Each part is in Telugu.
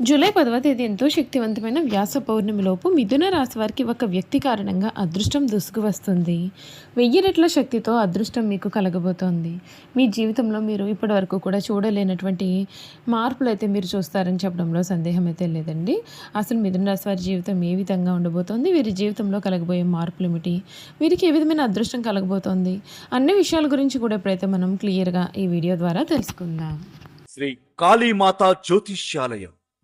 జూలై పదవ తేదీ ఎంతో శక్తివంతమైన వ్యాస పౌర్ణమిలోపు మిథున రాశి వారికి ఒక వ్యక్తి కారణంగా అదృష్టం దూసుకు వస్తుంది. వెయ్యి రెట్ల శక్తితో అదృష్టం మీకు కలగబోతోంది. మీ జీవితంలో మీరు ఇప్పటివరకు కూడా చూడలేనటువంటి మార్పులు అయితే మీరు చూస్తారని చెప్పడంలో సందేహం అయితే లేదండి. అసలు మిథున రాశి వారి జీవితం ఏ విధంగా ఉండబోతోంది? వీరి జీవితంలో కలగబోయే మార్పులు ఏమిటి? వీరికి ఏ విధమైన అదృష్టం కలగబోతోంది? అన్ని విషయాల గురించి కూడా ఎప్పుడైతే మనం క్లియర్గా ఈ వీడియో ద్వారా తెలుసుకుందాం. శ్రీ కాళీమాత జ్యోతిష్యాలయం.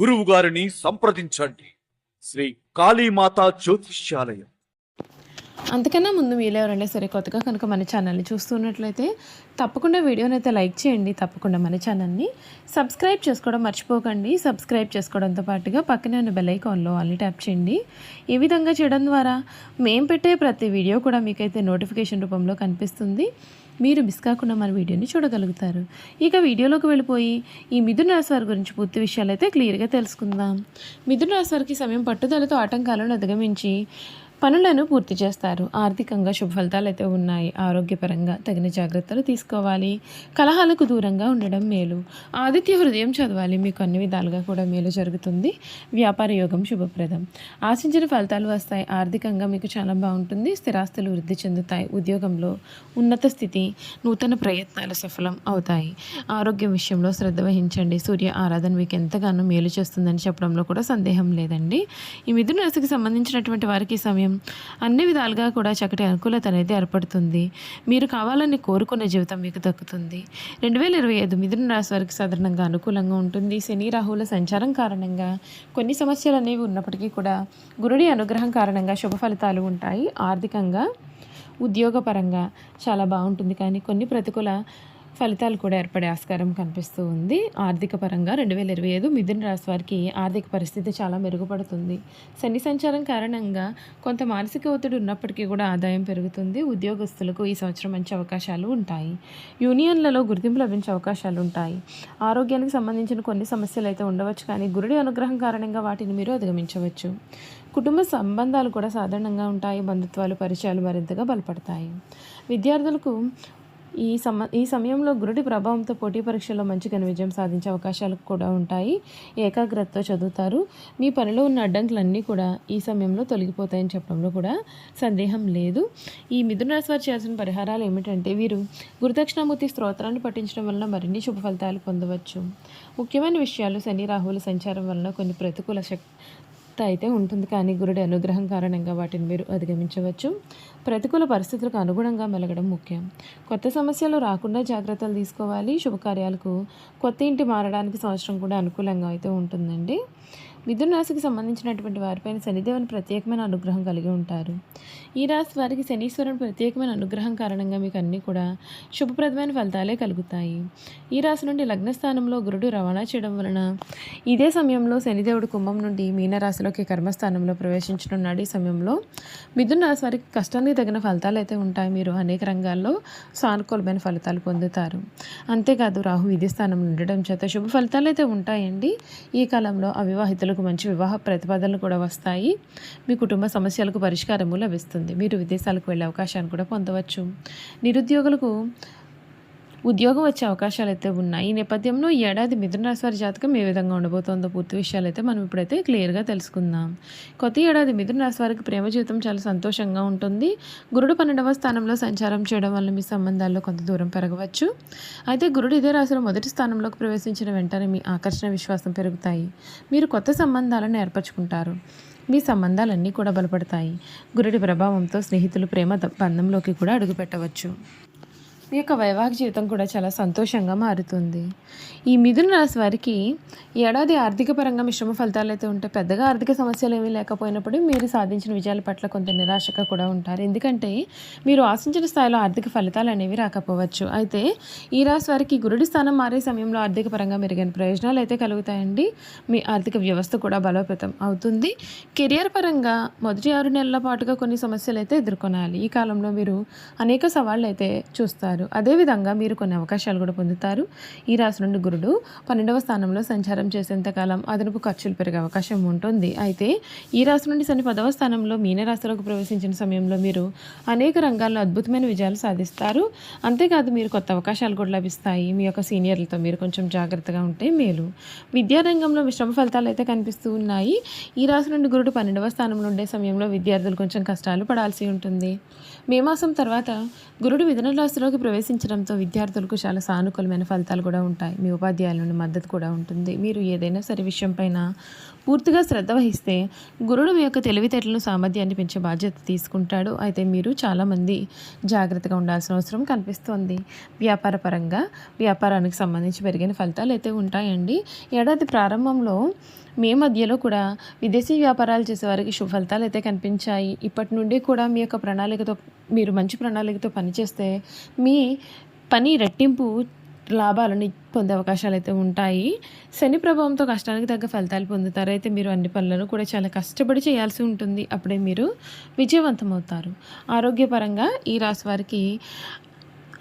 గురువు గారిని సంప్రదించండి. శ్రీ కాళీమాత జ్యోతిష్యాలయం. అంతకన్నా ముందు మీరు ఎవరైనా సరే కొత్తగా కనుక మన ఛానల్ని చూస్తున్నట్లయితే తప్పకుండా వీడియోని అయితే లైక్ చేయండి తప్పకుండా మన ఛానల్ని. సబ్స్క్రైబ్ చేసుకోవడం మర్చిపోకండి. సబ్స్క్రైబ్ చేసుకోవడంతో పాటుగా పక్కనే ఉన్న బెల్ ఐకాన్లో అన్ని ట్యాప్ చేయండి. ఈ విధంగా చేయడం ద్వారా మేము పెట్టే ప్రతి వీడియో కూడా మీకైతే నోటిఫికేషన్ రూపంలో కనిపిస్తుంది. మీరు మిస్ కాకుండా మన వీడియోని చూడగలుగుతారు. ఇక వీడియోలోకి వెళ్ళిపోయి ఈ మిథున రాశి వారి గురించి పూర్తి విషయాలు అయితే క్లియర్గా తెలుసుకుందాం. మిథున రాశి వారికి సమయం పట్టుదలతో ఆటంకాలను అధిగమించి పనులను పూర్తి చేస్తారు. ఆర్థికంగా శుభ ఫలితాలు అయితే ఉన్నాయి. ఆరోగ్యపరంగా తగిన జాగ్రత్తలు తీసుకోవాలి. కలహాలకు దూరంగా ఉండడం మేలు. ఆదిత్య హృదయం చదవాలి. మీకు అన్ని విధాలుగా కూడా మేలు జరుగుతుంది. వ్యాపార యోగం శుభప్రదం. ఆశించిన ఫలితాలు వస్తాయి. ఆర్థికంగా మీకు చాలా బాగుంటుంది. స్థిరాస్తులు వృద్ధి చెందుతాయి. ఉద్యోగంలో ఉన్నత స్థితి నూతన ప్రయత్నాలు సఫలం అవుతాయి. ఆరోగ్యం విషయంలో శ్రద్ధ వహించండి. సూర్య ఆరాధన మీకు ఎంతగానో మేలు చేస్తుందని చెప్పడంలో కూడా సందేహం లేదండి. ఈ మిథున రాశికి సంబంధించినటువంటి వారికి సమయం అన్ని విధాలుగా కూడా చక్కటి అనుకూలత అనేది ఏర్పడుతుంది. మీరు కావాలని కోరుకున్న జీవితం మీకు దక్కుతుంది. రెండు వేల ఇరవై ఐదు మిథున రాశి వారికి సాధారణంగా అనుకూలంగా ఉంటుంది. శని రాహుల సంచారం కారణంగా కొన్ని సమస్యలు అనేవి ఉన్నప్పటికీ కూడా గురుడి అనుగ్రహం కారణంగా శుభ ఫలితాలు ఉంటాయి. ఆర్థికంగా ఉద్యోగపరంగా చాలా బాగుంటుంది. కానీ కొన్ని ప్రతికూల ఫలితాలు కూడా ఏర్పడే ఆస్కారం కనిపిస్తూ ఉంది. ఆర్థిక పరంగా రెండు వేల ఇరవై ఐదు మిథున రాశి వారికి ఆర్థిక పరిస్థితి చాలా మెరుగుపడుతుంది. శని సంచారం కారణంగా కొంత మానసిక ఒత్తిడి ఉన్నప్పటికీ కూడా ఆదాయం పెరుగుతుంది. ఉద్యోగస్తులకు ఈ సంవత్సరం మంచి అవకాశాలు ఉంటాయి. యూనియన్లలో గుర్తింపు లభించే అవకాశాలు ఉంటాయి. ఆరోగ్యానికి సంబంధించిన కొన్ని సమస్యలు అయితే ఉండవచ్చు కానీ గురుడి అనుగ్రహం కారణంగా వాటిని మీరు అధిగమించవచ్చు. కుటుంబ సంబంధాలు కూడా సాధారణంగా ఉంటాయి. బంధుత్వాలు పరిచయాలు మరింతగా బలపడతాయి. విద్యార్థులకు ఈ సమ ఈ సమయంలో గురుడి ప్రభావంతో పోటీ పరీక్షల్లో మంచి ఘన విజయం సాధించే అవకాశాలు కూడా ఉంటాయి. ఏకాగ్రతతో చదువుతారు. మీ పనిలో ఉన్న అడ్డంకులన్నీ కూడా ఈ సమయంలో తొలగిపోతాయని చెప్పడంలో కూడా సందేహం లేదు. ఈ మిథున రాశి వారు చేయాల్సిన పరిహారాలు ఏమిటంటే వీరు గురుదక్షిణామూర్తి స్తోత్రాన్ని పఠించడం వలన మరిన్ని శుభ ఫలితాలు పొందవచ్చు. ముఖ్యమైన విషయాలు శని రాహుల సంచారం వలన కొన్ని ప్రతికూల శక్ అయితే ఉంటుంది. కానీ గురుడి అనుగ్రహం కారణంగా వాటిని మీరు అధిగమించవచ్చు. ప్రతికూల పరిస్థితులకు అనుగుణంగా మెలగడం ముఖ్యం. కొత్త సమస్యలు రాకుండా జాగ్రత్తలు తీసుకోవాలి. శుభకార్యాలకు కొత్త ఇంటి మారడానికి సంవత్సరం కూడా అనుకూలంగా అయితే ఉంటుందండి. మిథున రాశికి సంబంధించినటువంటి వారిపైన శనిదేవుని ప్రత్యేకమైన అనుగ్రహం కలిగి ఉంటారు. ఈ రాశి వారికి శనీశ్వరుని ప్రత్యేకమైన అనుగ్రహం కారణంగా మీకు అన్నీ కూడా శుభప్రదమైన ఫలితాలే కలుగుతాయి. ఈ రాశి నుండి లగ్నస్థానంలో గురుడు రవాణా చేయడం వలన ఇదే సమయంలో శనిదేవుడు కుంభం నుండి మీనరాశిలోకి కర్మస్థానంలో ప్రవేశించనున్నాడు. ఈ సమయంలో మిథున రాశి వారికి కష్టానికి తగిన ఫలితాలు అయితే ఉంటాయి. మీరు అనేక రంగాల్లో సానుకూలమైన ఫలితాలు పొందుతారు. అంతేకాదు రాహు విధి స్థానంలో ఉండడం చేత శుభ ఫలితాలు అయితే ఉంటాయండి. ఈ కాలంలో మనకు మంచి వివాహ ప్రతిపాదనలు కూడా వస్తాయి. మీ కుటుంబ సమస్యలకు పరిష్కారము లభిస్తుంది. మీరు విదేశాలకు వెళ్ళే అవకాశాన్ని కూడా పొందవచ్చు. నిరుద్యోగులకు ఉద్యోగం వచ్చే అవకాశాలు అయితే ఉన్నాయి. ఈ నేపథ్యంలో ఈ ఏడాది మిథున రాశి వారి జాతకం ఏ విధంగా ఉండబోతోందో పూర్తి విషయాలు అయితే మనం ఇప్పుడైతే క్లియర్గా తెలుసుకుందాం. కొత్త ఏడాది మిథున రాశి వారికి ప్రేమ జీవితం చాలా సంతోషంగా ఉంటుంది. గురుడు పన్నెండవ స్థానంలో సంచారం చేయడం వల్ల మీ సంబంధాల్లో కొంత దూరం పెరగవచ్చు. అయితే గురుడు ఇదే రాశిలో మొదటి స్థానంలోకి ప్రవేశించిన వెంటనే మీ ఆకర్షణ విశ్వాసం పెరుగుతాయి. మీరు కొత్త సంబంధాలను ఏర్పరచుకుంటారు. మీ సంబంధాలన్నీ కూడా బలపడతాయి. గురుడి ప్రభావంతో స్నేహితులు ప్రేమ ద- బంధంలోకి కూడా అడుగుపెట్టవచ్చు. మీ యొక్క వైవాహిక జీవితం కూడా చాలా సంతోషంగా మారుతుంది. ఈ మిథున రాశి వారికి ఏడాది ఆర్థిక పరంగా మిశ్రమ ఫలితాలు అయితే ఉంటే పెద్దగా ఆర్థిక సమస్యలు ఏమీ లేకపోయినప్పుడు మీరు సాధించిన విజయాల పట్ల కొంత నిరాశగా కూడా ఉంటారు. ఎందుకంటే మీరు ఆశించిన స్థాయిలో ఆర్థిక ఫలితాలు అనేవి రాకపోవచ్చు. అయితే ఈ రాశి వారికి గురుడి స్థానం మారే సమయంలో ఆర్థిక పరంగా మెరుగైన ప్రయోజనాలు అయితే కలుగుతాయండి. మీ ఆర్థిక వ్యవస్థ కూడా బలోపేతం అవుతుంది. కెరియర్ పరంగా మొదటి ఆరు నెలల పాటుగా కొన్ని సమస్యలు అయితే ఎదుర్కొనాలి. ఈ కాలంలో మీరు అనేక సవాళ్ళు అయితే చూస్తారు. అదేవిధంగా మీరు కొన్ని అవకాశాలు కూడా పొందుతారు. ఈ రాశి నుండి గురుడు పన్నెండవ స్థానంలో సంచారం చేసేంతకాలం అదనపు ఖర్చులు పెరిగే అవకాశం ఉంటుంది. అయితే ఈ రాశి నుండి శని పదవ స్థానంలో మీనరాశిలోకి ప్రవేశించిన సమయంలో మీరు అనేక రంగాల్లో అద్భుతమైన విజయాలు సాధిస్తారు. అంతేకాదు మీరు కొత్త అవకాశాలు కూడా లభిస్తాయి. మీ యొక్క సీనియర్లతో మీరు కొంచెం జాగ్రత్తగా ఉంటే మేలు. విద్యారంగంలో మిశ్రమ ఫలితాలు అయితే కనిపిస్తూ ఉన్నాయి. ఈ రాశి నుండి గురుడు పన్నెండవ స్థానంలో ఉండే సమయంలో విద్యార్థులు కొంచెం కష్టాలు పడాల్సి ఉంటుంది. మే మాసం తర్వాత గురుడు మిథున రాశిలోకి ప్రవేశించడంతో విద్యార్థులకు చాలా సానుకూలమైన ఫలితాలు కూడా ఉంటాయి. మీ ఉపాధ్యాయుల నుండి మద్దతు కూడా ఉంటుంది. మీరు ఏదైనా సరే విషయం పైన పూర్తిగా శ్రద్ధ వహిస్తే గురుడు మీ యొక్క తెలివితేటలు సామర్థ్యాన్ని పెంచే బాధ్యత తీసుకుంటాడు. అయితే మీరు చాలామంది జాగ్రత్తగా ఉండాల్సిన అవసరం కనిపిస్తోంది. వ్యాపార పరంగా వ్యాపారానికి సంబంధించి పెరిగిన ఫలితాలు అయితే ఉంటాయండి. ఏడాది ప్రారంభంలో మే మధ్యలో కూడా విదేశీ వ్యాపారాలు చేసేవారికి శుభ ఫలితాలు అయితే కనిపించాయి. ఇప్పటి నుండి కూడా మీ యొక్క ప్రణాళికతో మీరు మంచి ప్రణాళికతో పనిచేస్తే మీ పని రెట్టింపు లాభాలను పొందే అవకాశాలు అయితే ఉంటాయి. శని ప్రభావంతో కష్టానికి తగ్గ ఫలితాలు పొందుతారు. అయితే మీరు అన్ని పనులను కూడా చాలా కష్టపడి చేయాల్సి ఉంటుంది. అప్పుడే మీరు విజయవంతం అవుతారు ఆరోగ్యపరంగా ఈ రాశి వారికి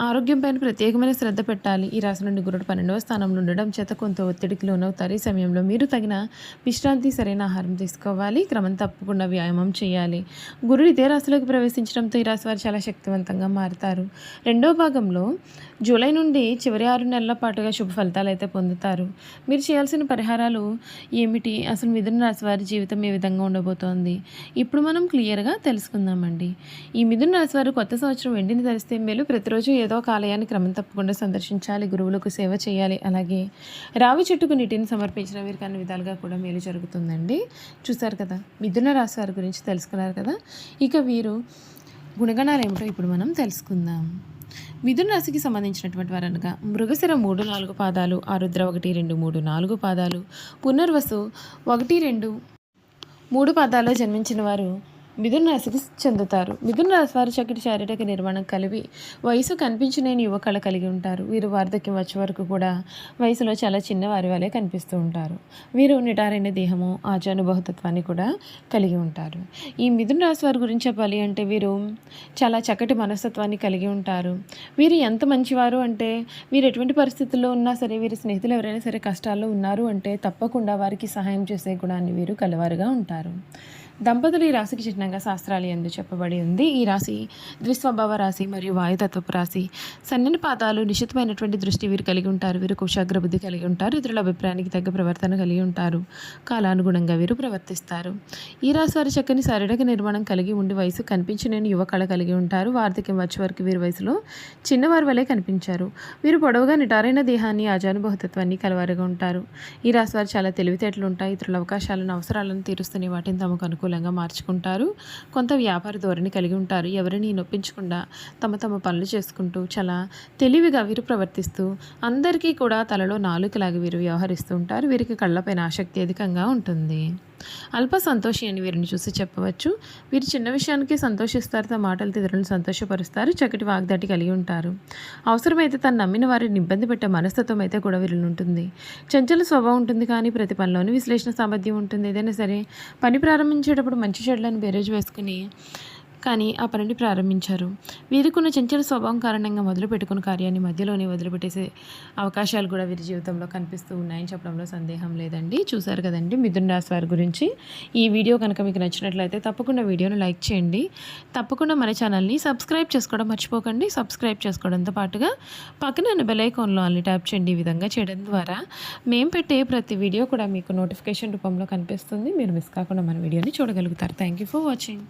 ఆరోగ్యం పైన ప్రత్యేకమైన శ్రద్ధ పెట్టాలి. ఈ రాశి నుండి గురుడు పన్నెండవ స్థానంలో ఉండడం చేత కొంత ఒత్తిడికి లోనవుతారు. ఈ సమయంలో మీరు తగిన విశ్రాంతి సరైన ఆహారం తీసుకోవాలి. క్రమం తప్పకుండా వ్యాయామం చేయాలి. గురుడు ఇదే రాశిలోకి ప్రవేశించడంతో ఈ రాశి వారు చాలా శక్తివంతంగా మారుతారు. రెండో భాగంలో జూలై నుండి చివరి ఆరు నెలల పాటుగా శుభ ఫలితాలు అయితే పొందుతారు. మీరు చేయాల్సిన పరిహారాలు ఏమిటి? అసలు మిథున రాశి వారి జీవితం ఏ విధంగా ఉండబోతోంది? ఇప్పుడు మనం క్లియర్గా తెలుసుకుందామండి. ఈ మిథున రాశి వారు కొత్త సంవత్సరం వెండిని ధరిస్తే మేలు. ప్రతిరోజు ఏదో ఒక ఆలయాన్ని క్రమం తప్పకుండా సందర్శించాలి గురువులకు సేవ చేయాలి. అలాగే రావి చెట్టుకు నీటిని సమర్పించిన వీరికి అన్ని విధాలుగా కూడా మేలు జరుగుతుందండి. చూసారు కదా మిథున రాశి వారి గురించి తెలుసుకున్నారు కదా. ఇక వీరు గుణగణాలు ఏమిటో ఇప్పుడు మనం తెలుసుకుందాం. మిథున రాశికి సంబంధించినటువంటి వారు అనగా మృగశిర మూడు నాలుగు పాదాలు ఆరుద్ర ఒకటి రెండు మూడు నాలుగు పాదాలు పునర్వసు ఒకటి రెండు మూడు పాదాల్లో జన్మించిన వారు మిథున రాశికి చెందుతారు. మిథున రాశి వారు చక్కటి శారీరక నిర్మాణం కలిపి వయసు కనిపించిన యువకళ కలిగి ఉంటారు. వీరు వార్ధక్యం వచ్చే వరకు కూడా వయసులో చాలా చిన్న వారి వలె కనిపిస్తూ ఉంటారు. వీరు నిటారైన దేహము ఆచానుభవతత్వాన్ని కూడా కలిగి ఉంటారు. ఈ మిథున రాశి వారి గురించి చెప్పాలి అంటే వీరు చాలా చక్కటి మనస్తత్వాన్ని కలిగి ఉంటారు. వీరు ఎంత మంచివారు అంటే వీరు ఎటువంటి పరిస్థితుల్లో ఉన్నా సరే వీరి స్నేహితులు ఎవరైనా సరే కష్టాల్లో ఉన్నారు అంటే తప్పకుండా వారికి సహాయం చేసే గుణాన్ని వీరు కలవారుగా ఉంటారు. దంపతులు ఈ రాశికి చిహ్నంగా శాస్త్రాలు ఎందు చెప్పబడి ఉంది. ఈ రాశి ద్విస్వభావ రాశి మరియు వాయుతత్వపు రాశి. సన్నని పాదాలు నిశితమైనటువంటి దృష్టి వీరు కలిగి ఉంటారు. వీరు కుశాగ్ర బుద్ధి కలిగి ఉంటారు. ఇతరుల అభిప్రాయానికి తగ్గ ప్రవర్తన కలిగి ఉంటారు. కాలానుగుణంగా వీరు ప్రవర్తిస్తారు. ఈ రాశి వారి చక్కని శారీరక నిర్మాణం కలిగి ఉండి వయసు కనిపించలేని యువ కళ కలిగి ఉంటారు. వార్ధక్యం వచ్చే వరకు వీరి వయసులో చిన్నవారి వలె కనిపించారు. వీరు పొడవుగా నిటారైన దేహాన్ని ఆజానుభవతత్వాన్ని కలవారుగా ఉంటారు. ఈ రాశి వారు చాలా తెలివితేటలు ఉంటాయి. ఇతరుల అవకాశాలను అవసరాలను తీరుస్తూనే వాటిని తమకు అనుకూలంగా మార్చుకుంటారు. కొంత వ్యాపార ధోరణి కలిగి ఉంటారు. ఎవరిని నొప్పించకుండా తమ తమ పనులు చేసుకుంటూ చాలా తెలివిగా వీరు ప్రవర్తిస్తూ అందరికీ కూడా తలలో నాలుకలాగా వీరు వ్యవహరిస్తూ ఉంటారు. వీరికి కళ్ళపైన ఆసక్తి అధికంగా ఉంటుంది. అల్ప సంతోషి అని వీరిని చూసి చెప్పవచ్చు. వీరు చిన్న విషయానికి సంతోషిస్తారు తమ మాటలతో ఇతరులను సంతోషపరుస్తారు చక్కటి వాగ్దాటి కలిగి ఉంటారు. అవసరమైతే తను నమ్మిన వారిని ఇబ్బంది పెట్టే మనస్తత్వం అయితే కూడా వీరిని ఉంటుంది. చంచల స్వభావం ఉంటుంది కానీ ప్రతి పనిలోనూ విశ్లేషణ సామర్థ్యం ఉంటుంది. ఏదైనా సరే పని ప్రారంభించేటప్పుడు మంచి చెడులను బేరేజ్ వేసుకుని కానీ ఆ పనిని ప్రారంభించారు. వీరికున్న చంచల స్వభావం కారణంగా మొదలు పెట్టుకున్న కార్యాన్ని మధ్యలోనే వదిలిపెట్టేసే అవకాశాలు కూడా వీరి జీవితంలో కనిపిస్తూ ఉన్నాయని చెప్పడంలో సందేహం లేదండి. చూశారు కదండి మిథున్ రాశి వారి గురించి. ఈ వీడియో కనుక మీకు నచ్చినట్లయితే తప్పకుండా వీడియోను లైక్ చేయండి. తప్పకుండా మన ఛానల్ని సబ్స్క్రైబ్ చేసుకోవడం మర్చిపోకండి. సబ్స్క్రైబ్ చేసుకోవడంతో పాటుగా పక్కన బెల్ ఐకాన్లో అన్ని ట్యాప్ చేయండి. ఈ విధంగా చేయడం ద్వారా మేము పెట్టే ప్రతి వీడియో కూడా మీకు నోటిఫికేషన్ రూపంలో కనిపిస్తుంది. మీరు మిస్ కాకుండా మన వీడియోని చూడగలుగుతారు. Thank you for watching.